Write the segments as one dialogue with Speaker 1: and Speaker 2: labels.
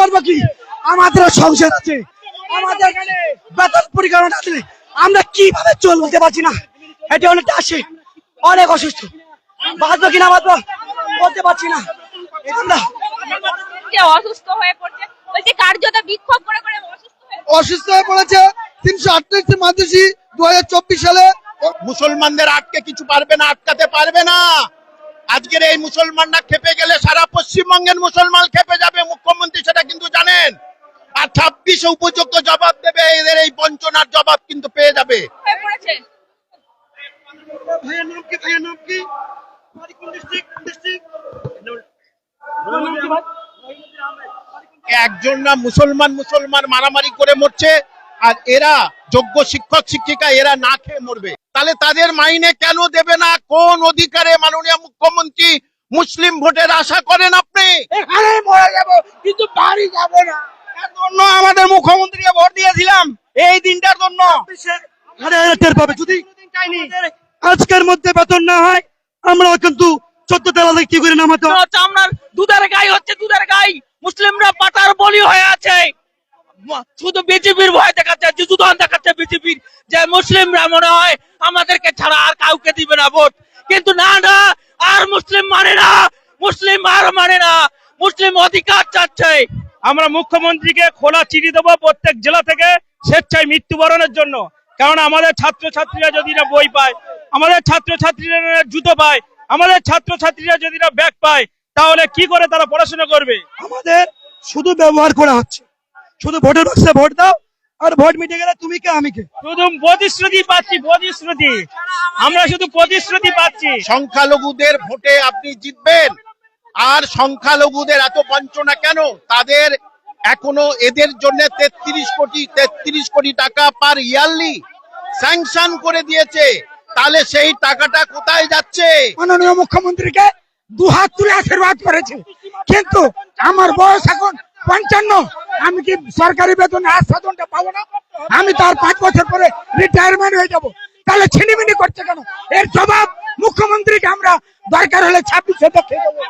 Speaker 1: করব কি? আমাদের সংসার আছে। আমাদের বেতন পরিকাঠামো না দিলে আমরা কীভাবে চলবো বলতে পারছি না। এটা অনেকটা আসে। অনেক অসুস্থ। বাঁচবো কিনা বাঁচবো? বলতে পারছি না।
Speaker 2: অসুস্থ হয়ে পড়ছে? বলছে কার্যত বিক্ষোভ করে করে অসুস্থ
Speaker 3: অসুস্থ পড়েছে তিনশো আটত্রিশটি মাদ্রাসি দু সালে।
Speaker 4: মুসলমানদের আটকে কিছু পারবে না আটকাতে পারবে না। আজকের এই মুসলমানরা খেপে গেলে সারা পশ্চিমবঙ্গের মুসলমান খেপে যাবে মুখ্যমন্ত্রী সেটা কিন্তু জানেন। আর ছাব্বিশে উপযুক্ত জবাব দেবে এদের এই বঞ্চনার জবাব কিন্তু পেয়ে যাবে। একজন না মুসলমান মুসলমান মারামারি করে মরছে আর এরা যোগ্য শিক্ষক শিক্ষিকা এরা না খেয়ে মরবে। তাহলে তাদের মাইনে কেন দেবে না? কোন অধিকারে মুখ্যমন্ত্রী মুসলিম ভোটের আশা করেন আপনি?
Speaker 1: এখানে মরে যাব কিন্তু বাড়ি যাব না।
Speaker 3: এর জন্য আমাদের মুখ্যমন্ত্রীকে ভোট দিয়েছিলাম এই দিনটার জন্য।
Speaker 1: টের পাবে যদি আজকের মধ্যে বেতন না হয় আমরা কিন্তু চোদ্দ তেলা কি করে নামাতে?
Speaker 5: আপনার দুধের গাই হচ্ছে দুধের গাই। মুসলিমরা পাতার বলি হয়ে আছে। শুধু বিজেপির ভয় দেখাচ্ছে যুদ্ধদান দেখাচ্ছে বিজেপির। যে মুসলিমরা মনে হয় আমাদেরকে ছাড়া আর কাউকে দিবে না ভোট। কিন্তু না না আর মুসলিম মানে না মুসলিম আর মানে না মুসলিম অধিকার চাচ্ছে। আমরা মুখ্যমন্ত্রীকে খোলা চিঠি দেবো প্রত্যেক জেলা থেকে স্বেচ্ছায় মৃত্যুবরণের জন্য। কারণ আমাদের ছাত্রছাত্রীরা যদি না বই পায় আমাদের ছাত্রছাত্রীরা জুতো পায় আমাদের ছাত্রছাত্রীরা যদি না ব্যাগ পায় তাহলে কি করে তারা পড়াশোনা করবে?
Speaker 1: আমাদের শুধু ব্যবহার করা হচ্ছে। শুধু ভোটের বাক্সে ভোট দাও আর ভোট মিটে গেলে তুমি কে আমি কে?
Speaker 5: শুধু প্রতিশ্রুতি পাচ্ছি প্রতিশ্রুতি আমরা শুধু প্রতিশ্রুতি পাচ্ছি।
Speaker 4: সংখ্যালঘুদের ভোটে আপনি জিতবেন। আর সংখ্যালঘুদের এত বঞ্চনা কেন? তাদের এখনও এদের জন্য তেত্রিশ কোটি তেত্রিশ কোটি টাকা পার ইয়ারলি স্যাংশন করে দিয়েছে। তাহলে সেই টাকাটা কোথায় যাচ্ছে?
Speaker 1: মাননীয় মুখ্যমন্ত্রীকে দু হাত তুলে আশীর্বাদ করেছে। কিন্তু আমার বয়স এখন পঞ্চান্ন। আমি কি সরকারি বেতন আজ সাধনটা পাবো না? আমি তার পাঁচ বছর পরে রিটায়ারমেন্ট হয়ে যাব। তাহলে ছিনিমিনি করছে কেন? এর জবাব মুখ্যমন্ত্রীকে আমরা দরকার হলে ছাব্বিশে দেখে দেবো।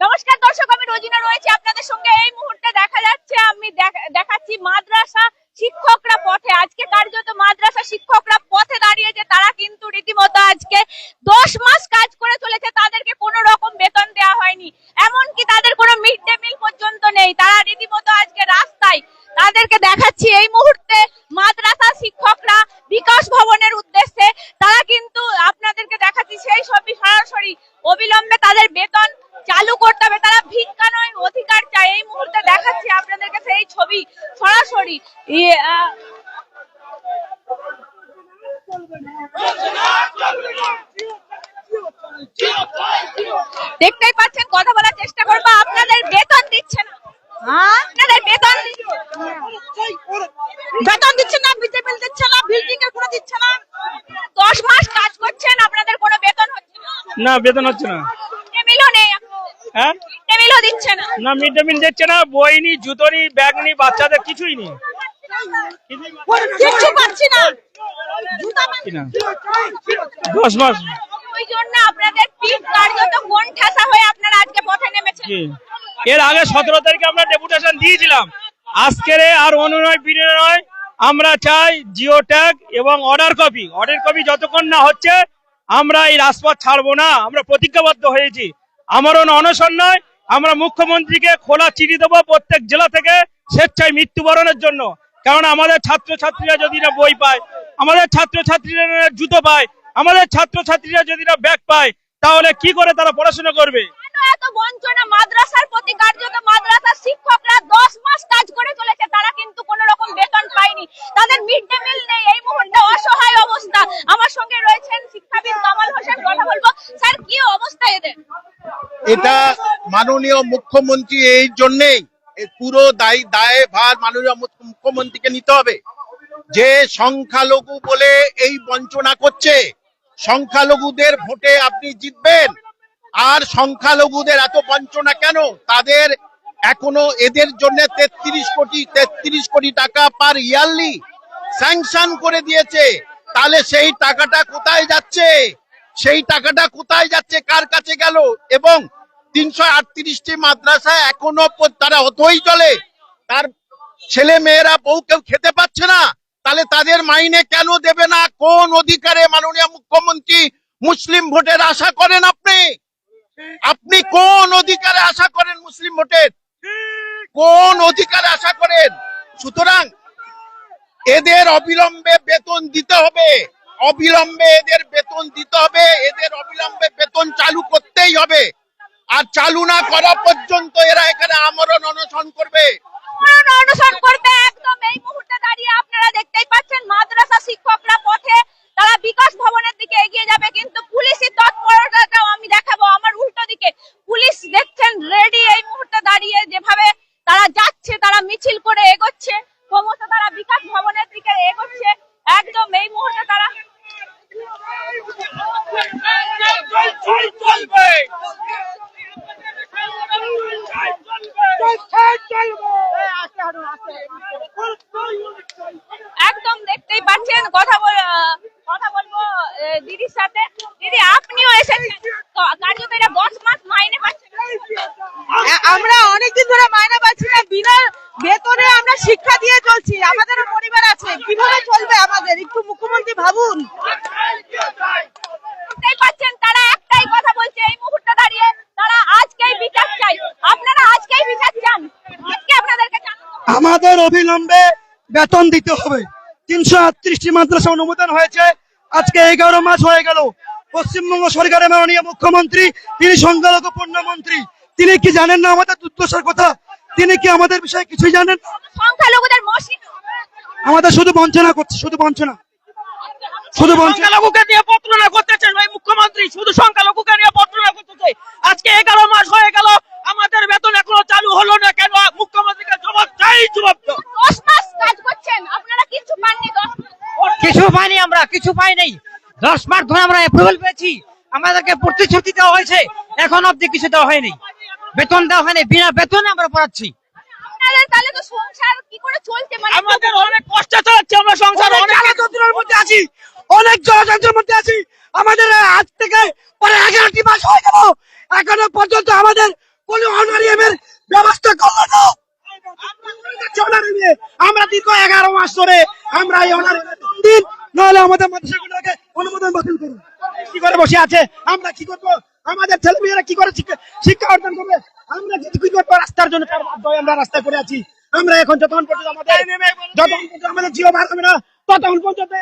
Speaker 2: নমস্কার দর্শক, আমি রোজিনা রয়েছে। আপনাদের সঙ্গে এই মুহূর্তে দেখা যাচ্ছে, আমি দেখ- দেখাচ্ছি মাদ্রাসা শিক্ষকরা পথে। আজকে কার্যত মাদ্রাসা শিক্ষকরা পথে দাঁড়িয়েছে। তারা কিন্তু রীতিমতো আজকে দশ মাস কাজ করে চলেছে। তাদেরকে কোনো রকম বেতন দেওয়া হয়নি। এমনকি তাদের কোনো মিড ডে মিল পর্যন্ত নেই তারা রীতিমতো আজকে রাস্তায় তাদেরকে দেখাচ্ছি এই মুহূর্তে মাদ্রাসা শিক্ষকরা বিকাশ ভবনের উদ্দেশ্যে তারা কিন্তু আপনাদেরকে দেখাচ্ছি সেই ছবি সরাসরি অবিলম্বে তাদের বেতন চালু করতে হবে তারা ভিক্ষা নয় অধিকার চায় এই মুহূর্তে দেখাচ্ছি আপনাদেরকে সেই ছবি সরাসরি ইয়ে, আহ, দেখতেই পাচ্ছেন কথা বলার চেষ্টা করব আপনাদের বেতন দিচ্ছে না আপনাদের বেতন বেতন দিচ্ছে না বিজেপি দিচ্ছে না বিল্ডিং এর কোনো দিচ্ছে না দশ মাস কাজ করছেন আপনাদের কোনো বেতন হচ্ছে না
Speaker 5: বেতন হচ্ছে না।
Speaker 2: মিড ডে মিলও নেই।
Speaker 5: হ্যাঁ?
Speaker 2: মিড ডে মিলও দিচ্ছে না।
Speaker 5: না মিড ডে মিল দিচ্ছে না বই নি জুতো নি ব্যাগ নি বাচ্চাদের কিছুই নেই
Speaker 2: কিচ্ছু পাচ্ছি না। জুতা
Speaker 5: কি না। দশ মাস
Speaker 2: ওই জন্য আপনাদের পিঠ কার্যত কোন ঠাসা হয়ে আপনারা আজকে পথে নেমেছেন?
Speaker 5: এর আগে সতেরো তারিখে আমরা ডেপুটেশন দিয়েছিলাম। আজকের আর অনুনয় বিনয় আমরা চাই জিও ট্যাগ এবং অর্ডার কপি। অর্ডার কপি যতক্ষণ না হচ্ছে আমরা এই রাজপথ ছাড়বো না, আমরা প্রতিজ্ঞাবদ্ধ হয়েছি। আমারও অনশন নয়, আমরা মুখ্যমন্ত্রীকে খোলা চিঠি দেবো প্রত্যেক জেলা থেকে স্বেচ্ছায় মৃত্যুবরণের জন্য। কারণ আমাদের ছাত্রছাত্রীরা যদি না বই পায়, আমাদের ছাত্রছাত্রীরা জুতো পায়, আমাদের ছাত্রছাত্রীরা যদি না ব্যাগ পায়, তাহলে কি করে তারা পড়াশোনা করবে?
Speaker 4: এটা মাননীয় মুখ্যমন্ত্রী এই জন্যেই পুরো দায়ী দায় ভার মাননীয় মুখ্যমন্ত্রীকে নিতে হবে। যে সংখ্যালঘু বলে এই বঞ্চনা করছে, সংখ্যালঘুদের ভোটে আপনি জিতবেন। আর সংখ্যালঘুদের এত বঞ্চনা কেন? তাদের এখনও এদের জন্য তেত্রিশ কোটি তেত্রিশ কোটি টাকা পার ইয়ারলি স্যাংশন করে দিয়েছে। তাহলে সেই টাকাটা কোথায় যাচ্ছে? সেই টাকাটা কোথায় যাচ্ছে? কার কাছে গেল? এবং তিনশো আটত্রিশটি মাদ্রাসা এখনও তারা হতই চলে। তার ছেলে মেয়েরা বউ কেউ খেতে পাচ্ছে না। তাহলে তাদের মাইনে কেন দেবে না? কোন অধিকারে মাননীয় মুখ্যমন্ত্রী মুসলিম ভোটের আশা করেন আপনি? আপনি কোন অধিকারে আশা করেন মুসলিম ভোটের? কোন অধিকারে আশা করেন? সুতরাং এদের অবিলম্বে বেতন দিতে হবে। অবিলম্বে এদের বেতন দিতে হবে। এদের অবিলম্বে বেতন চালু করতেই হবে। আর চালু না করা পর্যন্ত এরা এখানে আমরণ অনশন করবে
Speaker 2: আন্দোলন অনশন করতে একদম এই মুহূর্তে দাঁড়িয়ে আপনারা দেখতেই পাচ্ছেন মাদ্রাসা শিক্ষকরা পথে তারা বিকাশ ভবনের দিকে এগিয়ে যাবে কিন্তু পুলিশের তৎপরতাটাও আমি দেখাবো আমার উল্টো দিকে পুলিশ দেখছেন রেডি এই মুহূর্তে দাঁড়িয়ে যেভাবে তারা যাচ্ছে তারা মিছিল করে এগোচ্ছে ক্রমশ তারা বিকাশ ভবনের দিকে এগোচ্ছে একদম এই মুহূর্তে তারা একদম দেখতেই পাচ্ছেন কথা বল আহ, কথা বলব আহ, দিদির সাথে দিদি আপনিও এসেছেন তো কার্যত এটা দশ মাস মাইনে পাচ্ছেন
Speaker 6: আ- আমরা অনেকদিন ধরে মাইনে পাচ্ছি না বিনা বেতনে আমরা শিক্ষা দিয়ে চলছি আমাদেরও পরিবার আছে কীভাবে চলবে আমাদের একটু মুখ্যমন্ত্রী ভাবুন
Speaker 2: দেখতেই পাচ্ছেন তারা একটাই কথা বলছে এই মুহূর্তে দাঁড়িয়ে তারা আজকেই বিচার চাই আপনারা আজকেই বিচার চান আজকে আপনাদেরকে জানাতে হবে।
Speaker 1: আমাদের অবিলম্বে বেতন দিতে হবে। তিনশো আটত্রিশটি মাদ্রাসা অনুমোদন হয়েছে। আজকে এগারো মাস হয়ে গেল। পশ্চিমবঙ্গ সরকারের মাননীয় মুখ্যমন্ত্রী তিনি সংখ্যালঘু পূর্ণমন্ত্রী তিনি কি জানেন না আমাদের দুর্দশার কথা? তিনি কি আমাদের বিষয়ে কিছুই জানেন?
Speaker 2: সংখ্যালঘুদের
Speaker 1: আমাদের শুধু বঞ্চনা করছে শুধু বঞ্চনা। শুধু বঞ্চনা।
Speaker 5: সংখ্যালঘুকে নিয়ে প্রতারণা করতেছেন ওই মুখ্যমন্ত্রী। শুধু সংখ্যালঘুকে নিয়ে প্রতারণা করতেছে। আজকে এগারো মাস হয়ে গেল। আমাদের বেতন এখনও চালু হলো না। কেন মুখ্যমন্ত্রীকে জবাব চাই জবাব দাও।
Speaker 2: দশ মাস কাজ করছেন আপনারা কিছু পাননি দশ
Speaker 7: কিছু পাইনি আমরা কিছু পাই নাই দশ মাস ধরে আমরা অ্যাপ্রুভাল পেয়েছি। আমাদেরকে প্রতিশ্রুতি দেওয়া হয়েছে এখন অব্দি কিছু দেওয়া হয়নি। বেতন দেওয়া হয়নি বিনা বেতনে আমরা পড়াচ্ছি।
Speaker 2: তাহলে তো সংসার কি করে চলছে? মানে
Speaker 5: আমাদের অনেক কষ্ট চালাচ্ছে আমরা সংসার
Speaker 1: অনেক মধ্যে আছি অনেক জলযন্ত্রের মধ্যে আছি। আমাদের আজ থেকে পরে এগারোটি মাস হয়ে গেল। এখনও পর্যন্ত আমাদের কোনো অনারিয়ামের ব্যবস্থা করল না। আমরা দীর্ঘ এগারো মাস ধরে আমরা এই দিন নাহলে আমাদের মাদ্রাসাগুলোকে অনুমোদন বাতিল করুন। কি করে বসে আছে? আমরা কি করব? আমাদের ছেলে মেয়েরা কি করে শিক্ষা অর্জন করবে? আমরা কি করব? রাস্তার জন্য আমরা রাস্তায় করে আছি। আমরা এখন যতক্ষণ পর্যন্ত আমাদের যতক্ষণ পর্যন্ত আমাদের জিও বার হবে না ততক্ষণ পর্যন্ত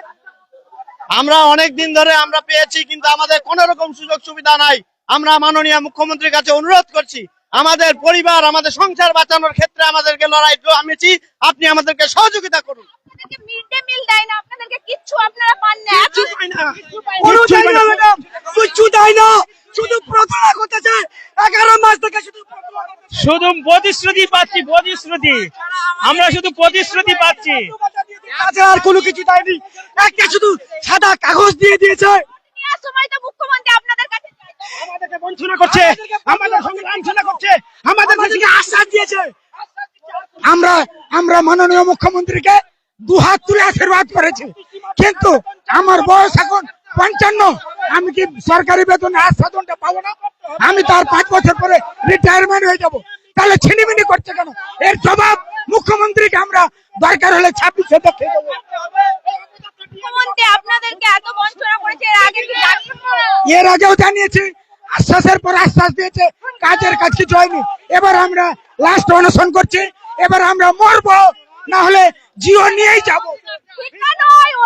Speaker 3: আমরা অনেক দিন ধরে আমরা পেয়েছি কিন্তু আমাদের কোন রকম সুযোগ সুবিধা নাই। আমরা মাননীয় মুখ্যমন্ত্রীর কাছে অনুরোধ করছি আমাদের পরিবার আমাদের সংসার বাঁচানোর ক্ষেত্রে আমাদেরকে লড়াই আমেছি আপনি আমাদেরকে সহযোগিতা করুন।
Speaker 2: আপনাদেরকে মিড ডে মিল দেয় না আপনাদেরকে কিচ্ছু আপনারা পান না।
Speaker 1: কিচ্ছু পাই না। কোনো দেয় না। ম্যাডাম। কিচ্ছু দেয় না। শুধু
Speaker 5: প্রতিশ্রুতি পাচ্ছি প্রতিশ্রুতি। আমরা শুধু প্রতিশ্রুতি পাচ্ছি।
Speaker 1: আর কোনো কিছু দেয়নি। একটা শুধু সাদা কাগজ দিয়ে দিয়েছে।
Speaker 2: নেওয়ার সময় তো মুখ্যমন্ত্রী আপনাদের কাছে।
Speaker 1: আমাদেরকে বঞ্চনা করছে, আমাদের সঙ্গে লাঞ্ছনা করছে, আমাদের আশ্বাস দিয়েছে? আমরা আমরা মাননীয় মুখ্যমন্ত্রীকে দু হাত তুলে আশীর্বাদ করেছি। কিন্তু আমার বয়স এখন পঞ্চান্ন, আমি কি সরকারি বেতনে আস্বাদনটা পাবো না? আমি তার পাঁচ বছর পরে রিটায়ারমেন্ট হয়ে যাব। তাহলে ছিনিমিনি করছে কেন? এর জবাব মুখ্যমন্ত্রীকে আমরা দরকার হলে ছাব্বিশে দেখে দেবো।
Speaker 2: মুখ্যমন্ত্রী আপনাদেরকে এত বঞ্চনা করেছে এর আগে কি?
Speaker 1: এর আগেও জানিয়েছি আশ্বাসের পর আশ্বাস দিয়েছে কাজের কাজ কিছু হয়নি। এবার আমরা লাস্ট অনশন করছি এবার আমরা মরবো না হলে জিও নিয়েই যাব।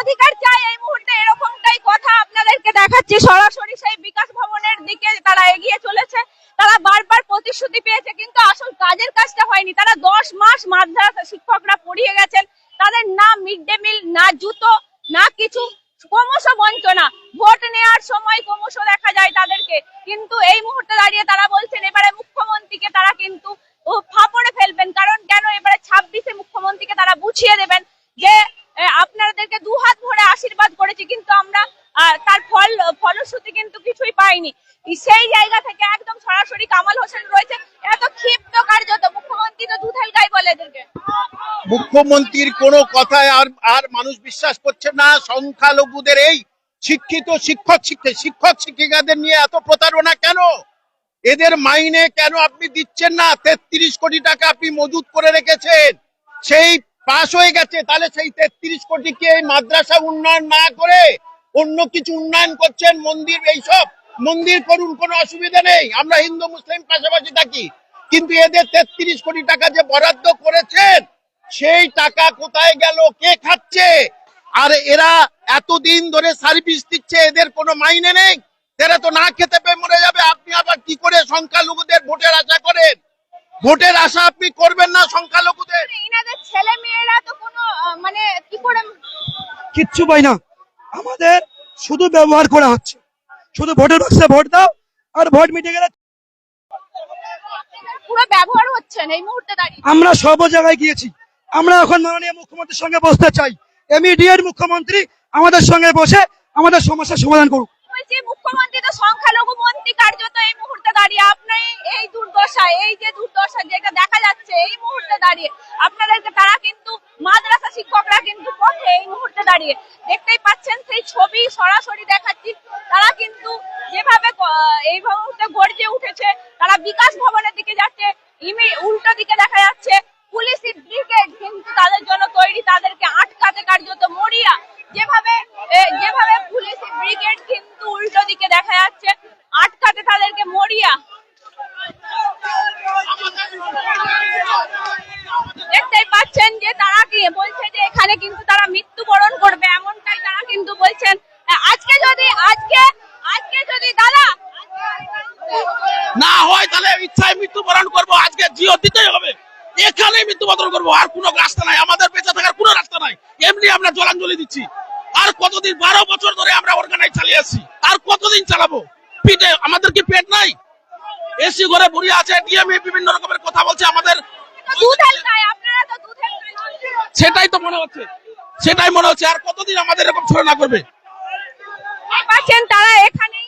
Speaker 2: অধিকার চাই এই মুহূর্তে এরকমটাই কথা আপনাদেরকে দেখাচ্ছি। সরাসরি সেই বিকাশ ভবনের দিকে তারা এগিয়ে চলেছে। তারা বারবার প্রতিশ্রুতি পেয়েছে কিন্তু আসল কাজের কাজটা হয়নি। তারা দশ মাস মাদ্রাসা শিক্ষকরা পড়িয়ে গেছেন। তাদের না মিড ডে মিল না জুতো না কিছু, ক্রমশ বঞ্চনা। ভোট নেওয়ার সময় ক্রমশ দেখা যায় তাদেরকে। কিন্তু এই মুহূর্তে দাঁড়িয়ে তারা বলছেন, এবারে মুখ্যমন্ত্রীকে তারা কিন্তু ফাপড়ে ফেলবেন। কারণ কেন? এবারে ছাব্বিশে মুখ্যমন্ত্রীকে তারা বুঝিয়ে দেবেন যে আপনাদেরকে দু হাত ভরে আশীর্বাদ করেছি, কিন্তু আমরা তার ফল, ফলশ্রুতি কিন্তু কিছুই পাইনি। সেই জায়গা থেকে একদম সরাসরি কামাল হোসেন রয়েছে। এত ক্ষিপ্ত কার্যত, মুখ্যমন্ত্রী তো দুধাই গাই বলে এদেরকে।
Speaker 4: মুখ্যমন্ত্রীর কোনো কথায় আর আর মানুষ বিশ্বাস করছে না, সংখ্যালঘুদের এই শিক্ষিত শিক্ষক শিক্ষক শিক্ষক শিক্ষিকাদের নিয়ে এত প্রতারণা কেন? এদের মাইনে কেন আপনি দিচ্ছেন না? তেত্রিশ কোটি টাকা আপনি মজুত করে রেখেছেন। সেই পাশ হয়ে গেছে, তাহলে সেই তেত্রিশ কোটিকে এই মাদ্রাসা উন্নয়ন না করে অন্য কিছু উন্নয়ন করছেন মন্দির এইসব? মন্দির করুন, কোনো অসুবিধা নেই, আমরা হিন্দু, মুসলিম পাশাপাশি থাকি। কিন্তু এদের তেত্রিশ কোটি টাকা যে বরাদ্দ করেছেন, সেই টাকা কোথায় গেল, কে খাচ্ছে? আর এরা এতদিন ধরে সার্ভিস দিচ্ছে, এদের কোনো মাইনে নেই? এরা তো না খেতে পেয়ে মরে যাবে, আপনি আবার কি করে সংখ্যালঘুদের ভোটের আশা করেন? ভোটের আশা আপনি করবেন না সংখ্যালঘুদের?
Speaker 2: ইনাদের ছেলে মেয়েরা তো কোনো মানে কি করে
Speaker 1: কিচ্ছু পাই না। আমাদের শুধু ব্যবহার করা হচ্ছে। শুধু ভোটের বাক্সে ভোট দাও আর ভোট মিটে গেলে
Speaker 2: পুরো ব্যবহার হচ্ছেন এই মুহূর্তে দাঁড়িয়ে।
Speaker 1: আমরা সর্ব জায়গায় গিয়েছি। আমরা এখন মাননীয় মুখ্যমন্ত্রীর সঙ্গে বসতে চাই। ইমিডিয়েট মুখ্যমন্ত্রী আমাদের সঙ্গে বসে আমাদের সমস্যার সমাধান করুক।
Speaker 2: মুখ্যমন্ত্রী তো সংখ্যালঘু মন্ত্রী কার্যত এই মুহূর্তে দাঁড়িয়ে আপনি এই দুর্দশা এই যে দুর্দশা যেটা দেখা যাচ্ছে এই মুহূর্তে দাঁড়িয়ে আপনাদেরকে তারা কিন্তু মাদ্রাসা শিক্ষকরা কিন্তু পথে এই মুহূর্তে দাঁড়িয়ে দেখতেই পাচ্ছেন সেই ছবি সরাসরি দেখাচ্ছি তারা কিন্তু যেভাবে ক- এই মুহূর্তে গর্জে উঠেছে তারা বিকাশ ভবনের দিকে যাচ্ছে ইমি উল্টো দিকে দেখা যাচ্ছে পুলিশ ব্রিগেড কিন্তু তাদের জন্য তৈরি তাদেরকে আটকাতে কার্যত মরিয়া যেভাবে এ, যেভাবে পুলিশ ব্রিগেড কিন্তু উল্টো দিকে দেখা যাচ্ছে আটকাতে তাদেরকে মরিয়া দেখতেই পাচ্ছেন যে তারা কি বলছে যে এখানে কিন্তু তারা মৃত্যুবরণ করবে এমনটাই তারা কিন্তু বলছেন আজকে যদি আজকে আজকে যদি দাদা
Speaker 5: না হয় তাহলে ইচ্ছায় মৃত্যুবরণ করব আজকে জিও দিতেই হবে এখানে মৃত্যুবরণ করব আর কোনো রাস্তা নাই আমাদের বেঁচে থাকার কোনো রাস্তা নাই এমনি আমরা জলাঞ্জলি দিচ্ছি আর কতদিন বারো বছর ধরে আমরা চালিয়ে আসছি। আর কতদিন চালাবো? পিঠে আমাদের কি পেট নাই? এসি ঘরে বুড়ি আছে ডিএমএ বিভিন্ন রকমের কথা বলছে আমাদের। সেটাই তো মনে হচ্ছে। সেটাই মনে হচ্ছে। আর কতদিন আমাদের এরকম ছড়না করবে?
Speaker 2: পাচ্ছেন তারা এখানেই।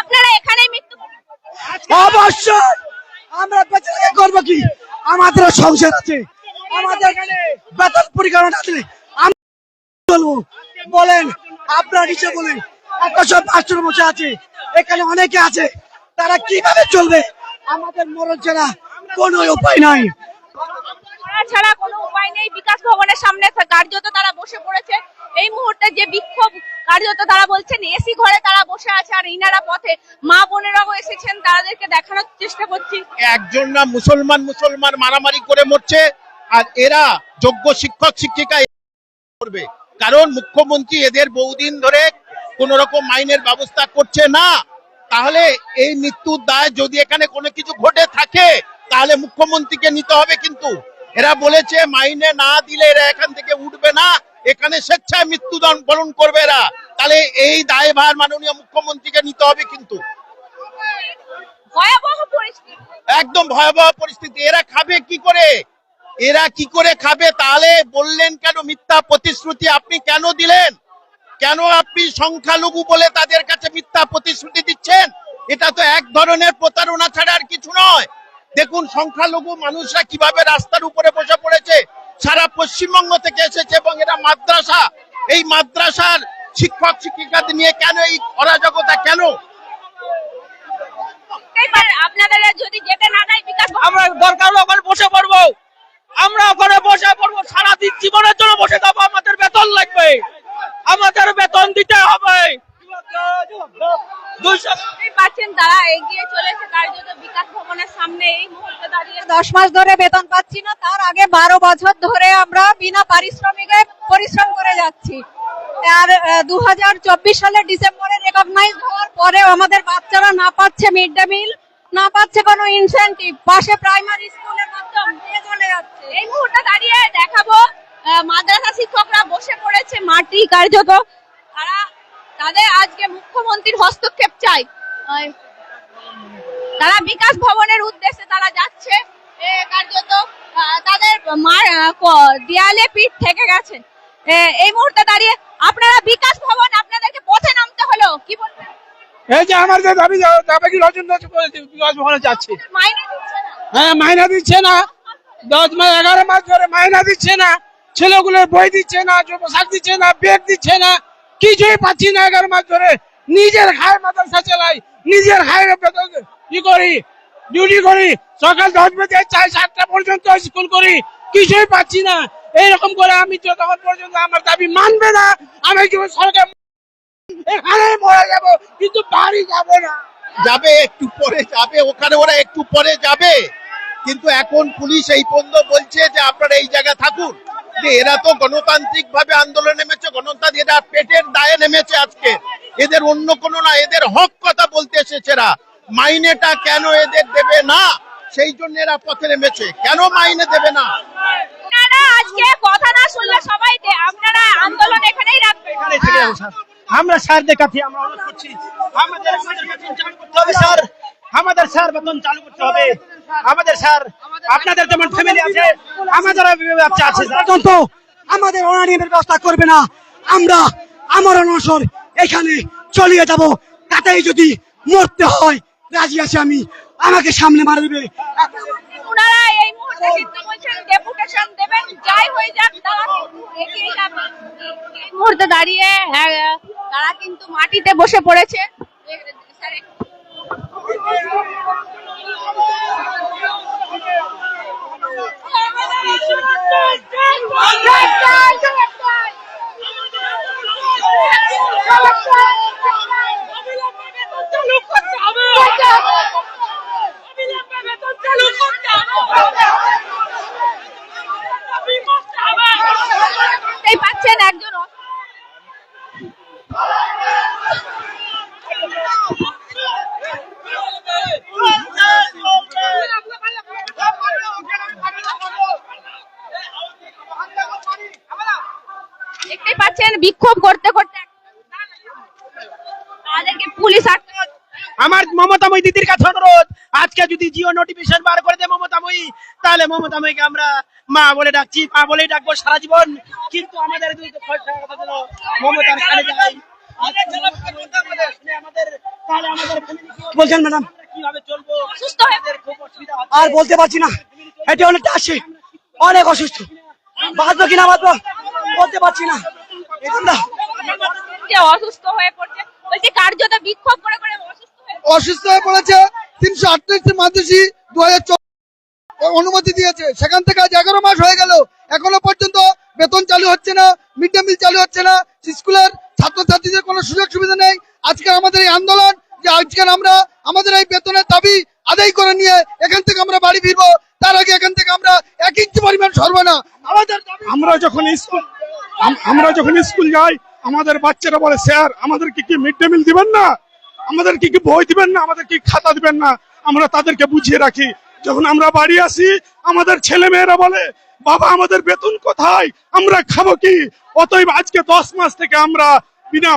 Speaker 2: আপনারা এখানেই মৃত্যু
Speaker 1: অবশ্যই। আমরা বেঁচে থেকে করব কি? আমাদের সংসার আছে। আমাদের বেতন পরিকরণ আছে। আমি চলবো বলেন, আপনার নিচে বলেন একশো পাঁচশোর মাস্টার আছে, এখানে অনেকে আছে, তারা কীভাবে চলবে? আমাদের মরণ ছাড়া কোনো উপায় নাই।
Speaker 2: ছাড়া কোনো উপায় নেই। বিকাশ ভবনের সামনে কার্যত তারা বসে পড়েছে। এই মুহূর্তে যে বিক্ষোভ, কার্যত তারা বলছেন এসি ঘরে তারা বসে আছে আর ইনারা পথে। মা বোনেরাও এসেছেন, তাদেরকে দেখানোর চেষ্টা করছি।
Speaker 4: একজন না মুসলমান মুসলমান মারামারি করে মরছে আর এরা যোগ্য শিক্ষক, শিক্ষিকা করবে। কারণ মুখ্যমন্ত্রী এদের বহুদিন ধরে কোন রকম মাইনের ব্যবস্থা করছে না। তাহলে এই মৃত্যুর দায় যদি এখানে কোনো কিছু ঘটে থাকে, তাহলে মুখ্যমন্ত্রীকে নিতে হবে কিন্তু। এরা বলেছে মাইনে না দিলে এরা এখান থেকে উঠবে না। এখানে স্বেচ্ছায় মৃত্যুদণ্ড পালন করবে এরা। তাহলে এই দায়ভার মাননীয় মুখ্যমন্ত্রীকে নিতে হবে কিন্তু। একদম ভয়াবহ পরিস্থিতি। এরা খাবে কি করে? এরা কি করে খাবে? তাহলে বললেন কেন মিথ্যা প্রতিশ্রুতি আপনি কেন দিলেন? কেন আপনি সংখ্যালঘু বলে তাদের কাছে মিথ্যা প্রতিশ্রুতি দিচ্ছেন? এটা তো এক ধরনের প্রতারণা ছাড়া আর কিছু নয়। দেখুন সংখ্যালঘু মানুষরা কীভাবে রাস্তার উপরে বসে পড়েছে? সারা পশ্চিমবঙ্গ থেকে এসেছে এবং এরা মাদ্রাসা। এই মাদ্রাসার শিক্ষক শিক্ষিকাদের নিয়ে কেন এই অরাজকতা কেন?
Speaker 2: আপনাদের যদি যেতে না দেয় বিকাশ
Speaker 5: আমরা দরকার ওখানে বসে পড়ব। আমরা ওখানে বসে পড়ব সারাদিন জীবনের জন্য বসে যাব আমাদের বেতন লাগবে। আমাদের বেতন দিতে হবে।
Speaker 2: পারছেন তারা এগিয়ে চলেছে কার্যত বিকাশ ভবনের সামনে এই মুহূর্তে দাঁড়িয়ে
Speaker 6: দশ মাস ধরে বেতন পাচ্ছি না তার আগে বারো বছর ধরে আমরা বিনা পারিশ্রমিকে পরিশ্রম করে যাচ্ছি। আর দু হাজার চব্বিশ সালের ডিসেম্বরে রেকগনাইজ হওয়ার পরেও আমাদের বাচ্চারা না পাচ্ছে মিড ডে মিল না পাচ্ছে কোনো ইনসেন্টিভ পাশে প্রাইমারি স্কুলের বাচ্চা চলে যাচ্ছে।
Speaker 2: এই মুহূর্তে দাঁড়িয়ে দেখাবো মাদ্রাসা শিক্ষকরা বসে পড়েছে মাটি কার্যত। তারা তাদের আজকে মুখ্যমন্ত্রীর হস্তক্ষেপ চাই। তারা বিকাশ ভবনের উদ্দেশ্যে তারা যাচ্ছে। কার্যত তাদের মার- দেয়ালে পিঠ থেকে গেছে। এই মুহূর্তে দাঁড়িয়ে আপনারা বিকাশ ভবন আপনাদেরকে পথে নামতে হলো কি বলবেন?
Speaker 1: এই যে আমার যে দাবি দাবি কি রজন্য বিকাশ ভবনে যাচ্ছে।
Speaker 2: মাইনে দিচ্ছে
Speaker 1: হ্যাঁ মাইনা দিচ্ছে না। দশ মাস এগারো মাস ধরে মাইনা দিচ্ছে না। ছেলেগুলোর বই দিচ্ছে না পোশাক দিচ্ছে না ব্যাগ দিচ্ছে না।
Speaker 3: কিছুই পাচ্ছি না এগারো মাস ধরে। নিজের হায় মাদ্রাসা চালাই, নিজের হায় কি করি? ডিউটি করি, সকাল দশ বাজে চাই, সাতটা পর্যন্ত স্কুল করি, কিছুই পাচ্ছি না। এইরকম করে আমি যতক্ষণ পর্যন্ত আমার দাবি মানবে না, আমি সরকার এখানে মরে যাব, কিন্তু বাড়ি যাব না।
Speaker 4: যাবে একটু পরে, যাবে ওখানে, ওরা একটু পরে যাবে। কিন্তু এখন পুলিশ এই পর্যন্ত বলছে যে আপনারা এই জায়গায় থাকুন। যে এরা তো গণতান্ত্রিক ভাবে আন্দোলনে নেমেছে গণতান্ত্রিক এরা পেটের দায়ে নেমেছে আজকে। এদের অন্য কোনো না এদের হক কথা বলতে এসেছে এরা। মাইনেটা কেন এদের দেবে না? সেই জন্য এরা পথে নেমেছে। কেন মাইনে দেবে না?
Speaker 2: আজকে কথা না শুনলে সবাই আপনারা আন্দোলন এখানেই রাখবেন।
Speaker 3: আমরা স্যারদের কাছে আমরা অনুরোধ করছি আমাদের স্যার। আমাদের স্যার বেতন চালু করতে হবে। আমাদের স্যার আপনাদের যেমন ফ্যামিলি আছে আমাদের বাচ্চা আছে পর্যন্ত আমাদের অনানিয়মের ব্যবস্থা করবে না। আমরা আমার অনশন এখানে চলিয়ে যাব। তাতেই যদি মরতে হয় রাজি আছি আমি। আমাকে সামনে মারা দেবে
Speaker 2: ওনারা এই মুহূর্তে কিন্তু বলছেন ডেপুটেশন দেবেন যাই হয়ে যাক তারা কিন্তু এগিয়ে যাবেন এই মুহূর্তে দাঁড়িয়ে হ্যাঁ, তারা কিন্তু মাটিতে বসে পড়েছে। দেখতেই পাচ্ছেন পাচ্ছেন বিক্ষোভ করতে করতে তাদেরকে পুলিশ আটকে
Speaker 3: আমার মমতাময়ী দিদির কাছে অনুরোধ আজকে যদি জিও নোটিফিকেশন বার করে দেয় মমতাময়ী তাহলে মমতাময়ীকে আমরা মা বলে ডাকছি মা বলেই ডাকবো সারা জীবন। কিন্তু আমাদের মমতার কানে কি বলছেন ম্যাডাম। কীভাবে চলবো?
Speaker 2: অসুস্থ হয়ে
Speaker 3: আমাদের খুব অসুবিধা
Speaker 1: আর বলতে পারছি না। এটা অনেকটা আসে অনেক অসুস্থ। বাঁচবো কিনা বাঁচবো? বলতে পারছি না।
Speaker 2: অসুস্থ হয়ে পড়ছে বলছি কার্যত বিক্ষোভ করে করে অসুস্থ হয়ে
Speaker 8: পড়েছে। তিনশো আটত্রিশটি মাদ্রাসি দু হাজার অনুমতি দিয়েছে। সেখান থেকে আজ এগারো মাস হয়ে গেল। এখনও পর্যন্ত বেতন চালু হচ্ছে না মিড ডে মিল চালু হচ্ছে না স্কুলের ছাত্রছাত্রীদের কোনো সুযোগ সুবিধা নেই। আজকে আমাদের এই আন্দোলন যে আজকে আমরা আমাদের এই বেতনের দাবি আদায় করে নিয়ে এখান থেকে আমরা বাড়ি ফিরবো তার আগে এখান থেকে আমরা এক ইঞ্চি পরিমাণ সরবো না। আমাদের
Speaker 9: আমরা যখন স্কুল আমরা যখন স্কুল যাই, আমাদের বাচ্চারা বলে, স্যার, আমাদেরকে কি মিড ডে মিল দিবেন না? আমাদেরকে কি বই দিবেন না? আমাদের কি খাতা দিবেন না? আমরা তাদেরকে বুঝিয়ে রাখি। যখন আমরা বাড়ি আসি, আমাদের ছেলে মেয়েরা বলে, বাবা, আমাদের বেতন কোথায়? আমরা খাব কি? অতএব আজকে দশ মাস থেকে আমরা বিনা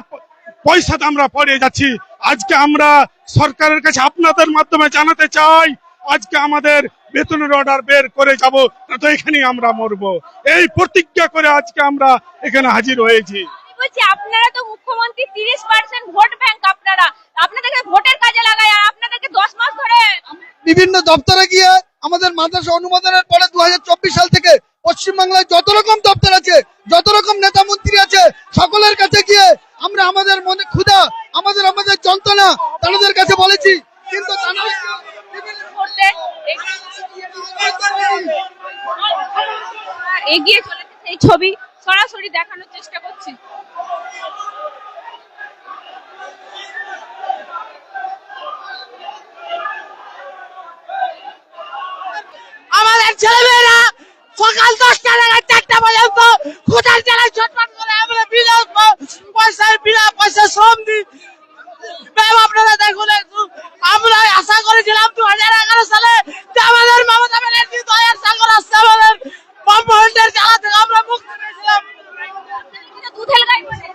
Speaker 9: পয়সাতে আমরা পড়ে যাচ্ছি। আজকে আমরা সরকারের কাছে আপনাদের মাধ্যমে জানাতে চাই আজকে আমাদের বেতনের অর্ডার বের করে যাব না তো এখানেই আমরা মরবো। এই প্রতিজ্ঞা করে আজকে আমরা এখানে হাজির হয়েছি।
Speaker 2: বলছি আপনারা তো মুখ্যমন্ত্রী তিরিশ পার্সেন্ট ভোট ব্যাংক আপনারা। আপনাদেরকে ভোটের কাজে লাগায় আর আপনাদেরকে দশ মাস ধরে
Speaker 8: বিভিন্ন দপ্তরে গিয়ে আমাদের মাদ্রাসা অনুমোদনের পরে দু হাজার চব্বিশ সাল থেকে পশ্চিমবাংলায় যত রকম দপ্তর আছে যত রকম নেতা মন্ত্রী আছে সকলের কাছে গিয়ে আমরা আমাদের মনে ক্ষুধা আমাদের আমাদের যন্ত্রণা তাদের কাছে বলেছি। কিন্তু
Speaker 2: এগিয়ে চলেছে সেই ছবি সরাসরি দেখানোর চেষ্টা করছি।
Speaker 10: আমাদের ছেলেমেয়েরা সকাল দশটা থেকে চারটা পর্যন্ত ক্ষুদার জ্বালায় ছটফট করে আমরা বিনা প- পয়সায় বিনা পয়সা শ্রম দিই ম্যাম আপনারা দেখুন একটু আমরা আশা করেছিলাম দু হাজার এগারো সালে আমাদের মমতা ব্যানার্জি দয়ার সাগর আসছে আমাদের কম্পাউন্ডের জ্বালা থেকে আমরা মুক্তি পেয়েছিলাম
Speaker 2: এটা দুধের গাই বলে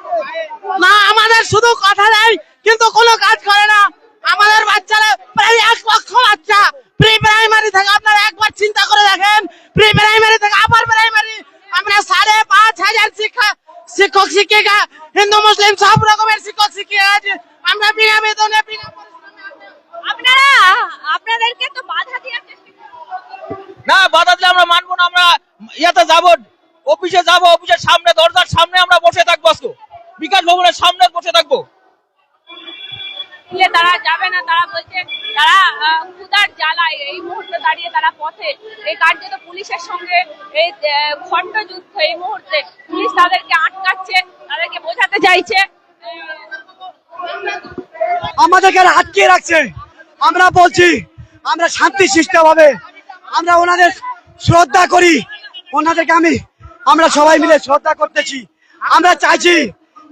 Speaker 10: না আমাদের শুধু কথা দেয় কিন্তু কোনো কাজ করে না আমাদের বাচ্চারা প্রায় এক লক্ষ বাচ্চা প্রি প্রাইমারি থেকে আপনারা একবার চিন্তা করে দেখেন প্রি প্রাইমারি থেকে আবার প্রাইমারি আমরা সাড়ে পাঁচ হাজার শিক্ষা শিক্ষক শিক্ষিকা হিন্দু মুসলিম সব রকমের শিক্ষক শিক্ষিকা আছে আমরা বিনা বেতনে বিনা পরিশ্রমে
Speaker 2: আপনারা আপনাদেরকে তো বাধা দেওয়ার চেষ্টা
Speaker 10: না বাধা দিলে আমরা মানবো না আমরা ইয়াতে যাব অফিসে যাব অফিসের সামনে দরজার সামনে আমরা বসে থাকব আজকে
Speaker 5: বিকাশ ভবনের সামনে বসে থাকব
Speaker 2: যে তারা যাবে না তারা বলছে তারা আহ, ক্ষুধার জ্বালায় এই মুহূর্তে দাঁড়িয়ে তারা পথে। এই কার্যত পুলিশের সঙ্গে এই খণ্ড যুদ্ধ এই মুহূর্তে। পুলিশ তাদেরকে আটকাচ্ছে তাদেরকে বোঝাতে চাইছে।
Speaker 11: আমাদেরকে আটকে রাখছে। আমরা বলছি আমরা শান্তি সৃষ্টি হবে আমরা ওনাদের শ্রদ্ধা করি। ওনাদেরকে আমি আমরা সবাই মিলে শ্রদ্ধা করতেছি। আমরা চাইছি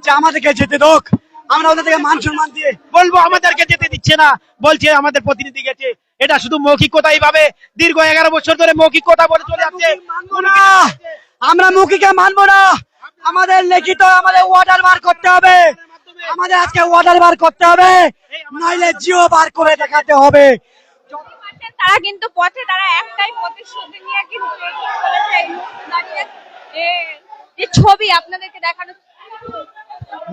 Speaker 11: যে আমাদেরকে যেতে দোক। আমরা ওদেরকে মান সম্মান দিয়ে
Speaker 3: বলব আমাদেরকে যেতে দিচ্ছে না। বলছে আমাদের প্রতিনিধি গেছে। এটা শুধু মৌখিকতাই ভাবে দীর্ঘ এগারো বছর ধরে মৌখিক কথা বলে চলে যাচ্ছে।
Speaker 11: মানবো না। আমরা মুখিকে মানবো না। আমাদের লিখিত আমাদের ওয়াটার বার করতে হবে। আমাদের আজকে ওয়াটার বার করতে হবে। নইলে জিও বার করে দেখাতে হবে।
Speaker 2: তারা কিন্তু পথে তারা একটাই প্রতিশ্রুতি নিয়ে কিন্তু এগিয়ে চলেছে এই ছবি আপনাদেরকে দেখানো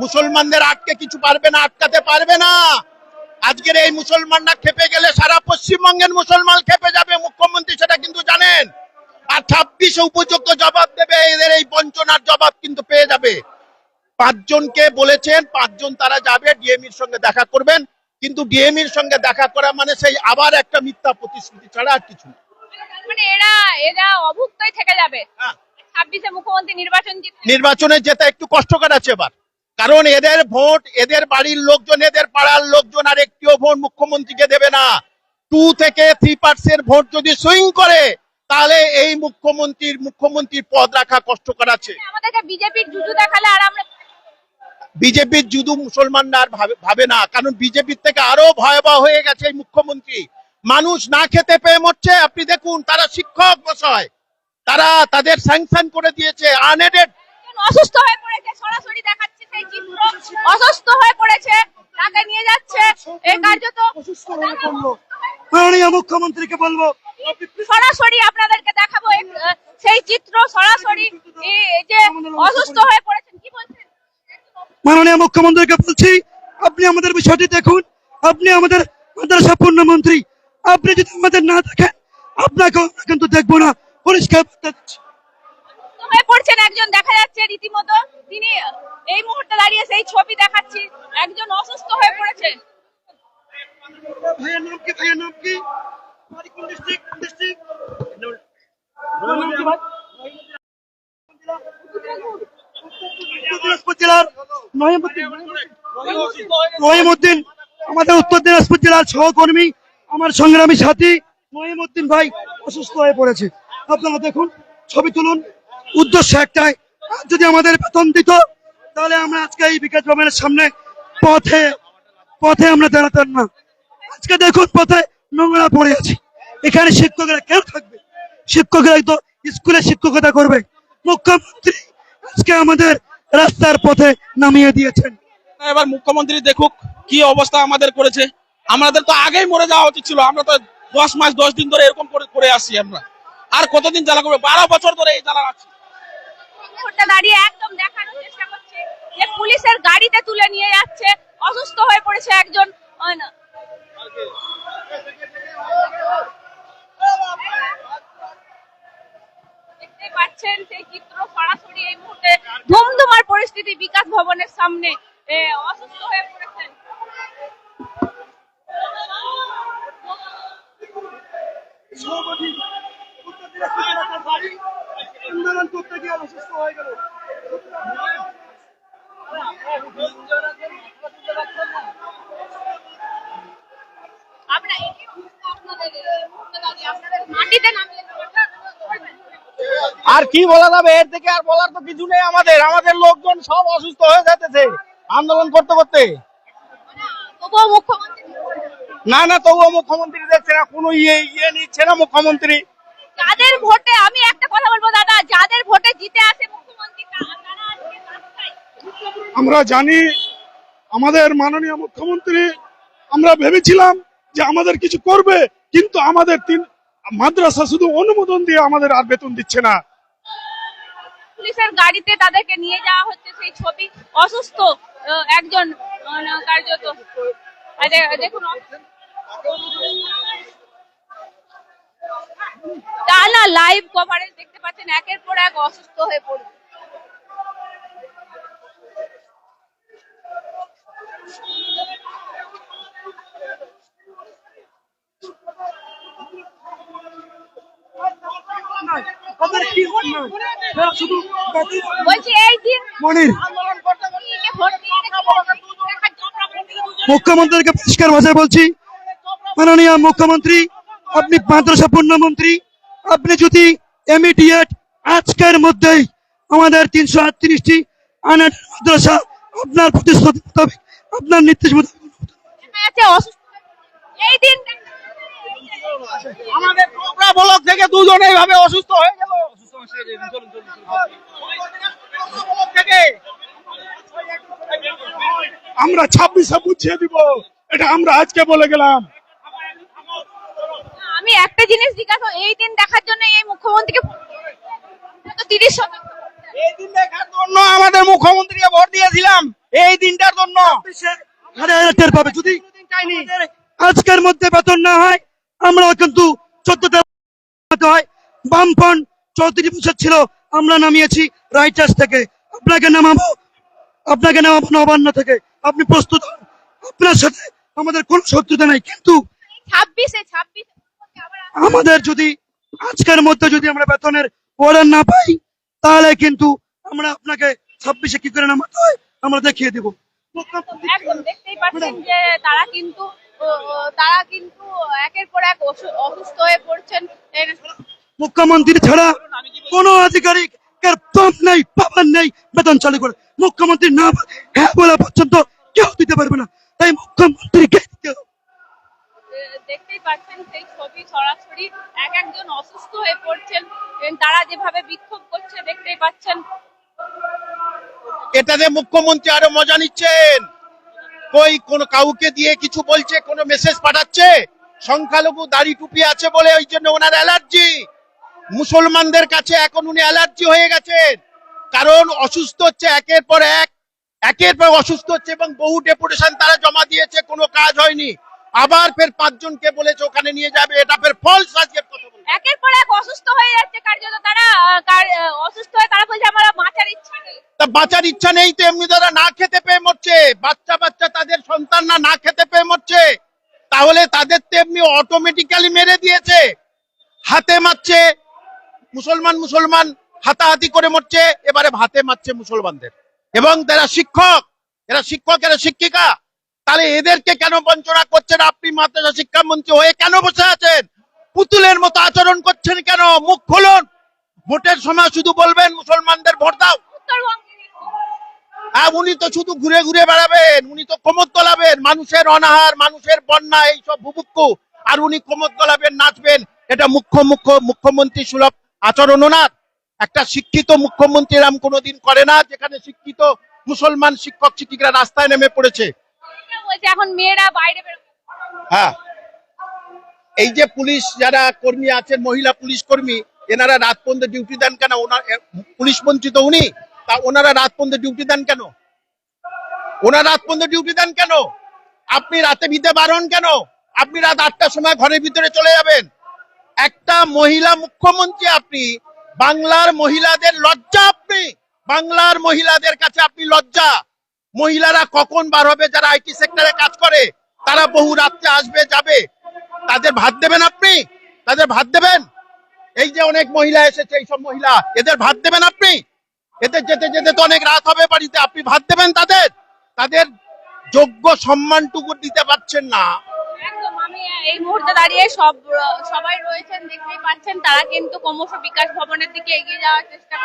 Speaker 4: মুসলমানদের আটকে কিছু পারবে না আটকাতে পারবে না। আজকের এই মুসলমানরা খেপে গেলে সারা পশ্চিমবঙ্গের মুসলমান খেপে যাবে মুখ্যমন্ত্রী সেটা কিন্তু জানেন। আর ছাব্বিশে উপযুক্ত জবাব দেবে এদের এই বঞ্চনার জবাব কিন্তু পেয়ে যাবে। পাঁচজনকে বলেছেন পাঁচজন তারা যাবে ডিএমির সঙ্গে দেখা করবেন। কিন্তু ডিএমির সঙ্গে দেখা করা মানে সেই আবার একটা মিথ্যা প্রতিশ্রুতি ছাড়া আর কিছু না।
Speaker 2: মানে এরা এরা অভুক্তই থেকে যাবে।
Speaker 4: হ্যাঁ।
Speaker 2: ছাব্বিশে মুখ্যমন্ত্রী নির্বাচন
Speaker 4: নির্বাচনে যেতে একটু কষ্টকর আছে এবার। কারণ এদের ভোট এদের বাড়ির লোকজন এদের পাড়ার লোকজন আর একটিও ভোট মুখ্যমন্ত্রীকে দেবে না। টু থেকে থ্রি পার্সেন্ট ভোট যদি সুইং করে তাহলে এই মুখ্যমন্ত্রীর মুখ্যমন্ত্রীর পদ রাখা কষ্টকর আছে।
Speaker 2: আমাদেরকে বিজেপির জুজু দেখালে আর আমরা
Speaker 4: বিজেপির যুদু মুসলমানরা আর ভাবে- না কারণ বিজেপির থেকে আরও ভয়াবহ হয়ে গেছে এই মুখ্যমন্ত্রী। মানুষ না খেতে পেয়ে মরছে আপনি দেখুন তারা শিক্ষক বসায় তারা তাদের স্যাংশন করে দিয়েছে আনএডেড
Speaker 2: অসুস্থ হয়ে পড়েছে সরাসরি দেখাচ্ছে। সেই চিত্র অসুস্থ হয়ে পড়েছে তাকে নিয়ে যাচ্ছে। এই কার্যত
Speaker 11: মাননীয় মুখ্যমন্ত্রীকে বলব
Speaker 2: সরাসরি আপনাদেরকে দেখাবো সেই চিত্র সরাসরি যে অসুস্থ হয়ে পড়েছেন কি বলছেন?
Speaker 11: মাননীয় মুখ্যমন্ত্রীকে বলছি আপনি আমাদের বিষয়টি দেখুন। আপনি আমাদের মাদ্রাসা পূর্ণমন্ত্রী। আপনি যদি আমাদের না দেখেন আপনাকে কিন্তু দেখব না। পরিষ্কার
Speaker 2: হয়ে পড়ছেন একজন দেখা যাচ্ছে রীতিমতো তিনি এই মুহূর্তে দাঁড়িয়ে সেই ছবি দেখাচ্ছি। একজন অসুস্থ হয়ে
Speaker 11: জেলার নহিমুদ্দিন আমাদের উত্তর দিনাজপুর জেলার সহকর্মী আমার সংগ্রামী সাথী নহিমুদ্দিন ভাই অসুস্থ হয়ে পড়েছে। আপনারা দেখুন ছবি তুলুন। উদ্দেশ্য একটাই যদি আমাদের বেতন দিত, তাহলে আমরা আজকে এই বিকাশ ভবনের সামনে পথে পথে আমরা দাঁড়াতাম না। আজকে দেখুন পথে নোংরা পড়ে আছে। এখানে শিক্ষকরা কেন থাকবে। শিক্ষকরা তো স্কুলে শিক্ষকতা করবে। মুখ্যমন্ত্রী আজকে আমাদের রাস্তার পথে নামিয়ে দিয়েছেন।
Speaker 5: এবার মুখ্যমন্ত্রী দেখুক কি অবস্থা আমাদের করেছে। আমাদের তো আগেই মরে যাওয়া উচিত ছিল। আমরা তো দশ মাস, দশ দিন ধরে এরকম করে আসছি আমরা। আর কতদিন জ্বালা করবে? বারো বছর ধরে এই জ্বালা আছি।
Speaker 2: মুহূর্তে দাঁড়িয়ে একদম দেখানোর চেষ্টা করছে যে পুলিশের গাড়িতে তুলে নিয়ে যাচ্ছে। অসুস্থ হয়ে পড়েছে একজন আহ, না। দেখতেই পাচ্ছেন সরাসরি এই মুহূর্তে ধুমধুমার পরিস্থিতি বিকাশ ভবনের সামনে। অসুস্থ হয়ে পড়েছেন।
Speaker 11: আন্দোলন করতে গিয়ে অসুস্থ হয়ে গেল।
Speaker 3: আর কি বলা যাবে এর থেকে আর বলার তো কিছু নেই আমাদের। আমাদের লোকজন সব অসুস্থ হয়ে যেতেছে আন্দোলন করতে করতে। না না তবুও মুখ্যমন্ত্রী দেখছে না কোনো ইয়ে ইয়ে নিচ্ছে না মুখ্যমন্ত্রী।
Speaker 2: যাদের ভোটে আমি একটা কথা বলব দাদা যাদের ভোটে জিতে আসে মুখ্যমন্ত্রী
Speaker 9: আমরা জানি আমাদের মাননীয় মুখ্যমন্ত্রী আমরা ভেবেছিলাম যে আমাদের কিছু করবে কিন্তু আমাদের তিন মাদ্রাসা শুধু অনুমোদন দিয়ে আমাদের আর বেতন দিচ্ছে না।
Speaker 2: পুলিশের গাড়িতে তাদেরকে নিয়ে যাওয়া হচ্ছে সেই ছবি অসুস্থ একজন কার্যত। আর তা লাইভ কভারেজ দেখতে পাচ্ছেন একের পর এক অসুস্থ হয়ে পড়বে এই দিন
Speaker 11: মনির। মুখ্যমন্ত্রীকে পরিষ্কার ভাষায় বলছি। মাননীয় মুখ্যমন্ত্রী আপনি মাদ্রাসা পূর্ণমন্ত্রী আপনি যদি ইমিডিয়েট আজকের মধ্যেই আমাদের তিনশো আটত্রিশটি আনাট মাদ্রাসা আপনার প্রতিশ্রুতি মোতাবেক আপনার নির্দেশ মোতাবেক
Speaker 2: অসুস্থ এই দিন
Speaker 3: আমাদের টোকরা ব্লক থেকে দুজন এইভাবে অসুস্থ হয়ে গেল।
Speaker 9: আমরা ছাব্বিশে বুঝিয়ে দিব এটা আমরা আজকে বলে গেলাম।
Speaker 2: আমি একটা জিনিস জিজ্ঞাসা এই দিন দেখার জন্য এই মুখ্যমন্ত্রীকে তিরিশ
Speaker 3: এই দিন দেখার জন্য আমাদের মুখ্যমন্ত্রীকে ভোট দিয়েছিলাম এই দিনটার জন্য।
Speaker 11: হাজার হাজার টের পাবে যদি আজকের মধ্যে বেতন না হয় আমরা কিন্তু হয়। বামফ্রন্ট চৌত্রিশ বছর ছিল আমরা নামিয়েছি রাইটার্স থেকে। আপনাকে নামাবো আপনাকে নামাবো নবান্ন থেকে। আপনি প্রস্তুত আপনার সাথে আমাদের কোন শত্রুতা নাই কিন্তু
Speaker 2: ছাব্বিশে ছাব্বিশে
Speaker 11: আমাদের যদি আজকের মধ্যে যদি আমরা বেতনের অর্ডার না পাই তাহলে কিন্তু আমরা আপনাকে ছাব্বিশে কি করে নামাতে হয়? আমরা দেখিয়ে দেবো।
Speaker 2: একদম দেখতেই পাচ্ছেন যে তারা কিন্তু তারা একের পর এক অসু- অসুস্থ হয়ে পড়ছেন।
Speaker 11: মুখ্যমন্ত্রী ছাড়া কোন আধিকারিকের দম নেই পাবার নেই বেতন চালু করে। মুখ্যমন্ত্রী না বলে- হ্যাঁ বলা পর্যন্ত কেউ দিতে পারবে না। তাই মুখ্যমন্ত্রীকে
Speaker 2: দেখতেই পাচ্ছেন সেই ছবি সরাসরি এক একজন অসুস্থ হয়ে পড়ছেন তারা যেভাবে বিক্ষোভ করছে, দেখতেই পাচ্ছেন।
Speaker 4: এটাতে মুখ্যমন্ত্রী আরও মজা নিচ্ছেন। কই, কোন কাউকে দিয়ে কিছু বলছে, কোন মেসেজ পাঠাচ্ছে? সংখ্যালঘু দাড়ি টুপি আছে বলে ওই জন্য ওনার অ্যালার্জি। মুসলমানদের কাছে এখন উনি অ্যালার্জি হয়ে গেছেন। কারণ অসুস্থ হচ্ছে একের পর এক, একের পর অসুস্থ হচ্ছে এবং বহু ডেপুটেশন তারা জমা দিয়েছে, কোনো কাজ হয়নি। আবার ফের পাঁচজনকে বলেছে ওখানে নিয়ে যাবে এটা ফের ফলস আজকের কথা
Speaker 2: একের পর এক অসুস্থ হয়ে যাচ্ছে কার্যত তারা আহ, কার- আহ, অসুস্থ হয়ে তারা বলছে আমার বাঁচার ইচ্ছা নেই।
Speaker 4: তা বাঁচার ইচ্ছা নেই তো এমনি তারা না খেতে পেয়ে মরছে। বাচ্চা বাচ্চা তাদের সন্তানরা না খেতে পেয়ে মরছে। তাহলে তাদের তো এমনি অটোমেটিক্যালি মেরে দিয়েছে। হাতে মারছে মুসলমান মুসলমান হাতাহাতি করে মরছে এবারে ভাতে মারছে মুসলমানদের। এবং তারা শিক্ষক এরা শিক্ষক এরা শিক্ষিকা তাহলে এদেরকে কেন বঞ্চনা করছেন? আপনি মাদ্রাসা শিক্ষামন্ত্রী হয়ে কেন বসে আছেন? পুতুলের মতো আচরণ করছেন কেন? মুখ খুলুন। ভোটের সময় শুধু বলবেন, মুসলমানদের ভোট দাও।
Speaker 2: উত্তরবঙ্গে
Speaker 4: উনি তো শুধু ঘুরে ঘুরে বেড়াবেন, উনি তো কোমর তোলাবেন মানুষের অনাহার, মানুষের বন্যা, এইসব ভুবুক্কু আর উনি কোমর তোলাবেন নাচবেন। এটা মুখ্য মুখ্য, মুখ্যমন্ত্রী সুলভ আচরণ ওনার। একটা শিক্ষিত মুখ্যমন্ত্রী এরম কোনোদিন করে না, যেখানে শিক্ষিত মুসলমান শিক্ষক শিক্ষিকরা রাস্তায় নেমে পড়েছে।
Speaker 2: বলছে, এখন মেয়েরা বাইরে
Speaker 4: হ্যাঁ। এই যে পুলিশ যারা কর্মী আছেন, মহিলা পুলিশ কর্মী, এনারা ডিউটি দেন কেন? পুলিশ মন্ত্রী তো উনি। তা ওনারা ডিউটি দেন কেন? ডিউটি দেন কেন? আপনি রাতে ভিতে বারণ কেন? আপনি রাত আটটার সময় ঘরের ভিতরে চলে যাবেন। একটা মহিলা মুখ্যমন্ত্রী আপনি, বাংলার মহিলাদের লজ্জা আপনি। বাংলার মহিলাদের কাছে আপনি লজ্জা। মহিলারা কখন বার হবে যারা আইটি সেক্টরে কাজ করে? তারা বহু রাত্রে আসবে, যাবে। তাদের ভাত দেবেন আপনি? তাদের ভাত দেবেন? এই যে অনেক মহিলা এসেছে, এইসব মহিলা, এদের ভাত দেবেন আপনি? এদের যেতে যেতে তো অনেক রাত হবে বাড়িতে, আপনি ভাত দেবেন তাদের? তাদের যোগ্য সম্মানটুকু দিতে পারছেন না।
Speaker 2: এই মুহূর্তে দাঁড়িয়ে সব, সবাই রয়েছেন, দেখতেই পাচ্ছেন, তারা কিন্তু ক্রমশ বিকাশ ভবনের দিকে এগিয়ে যাওয়ার চেষ্টা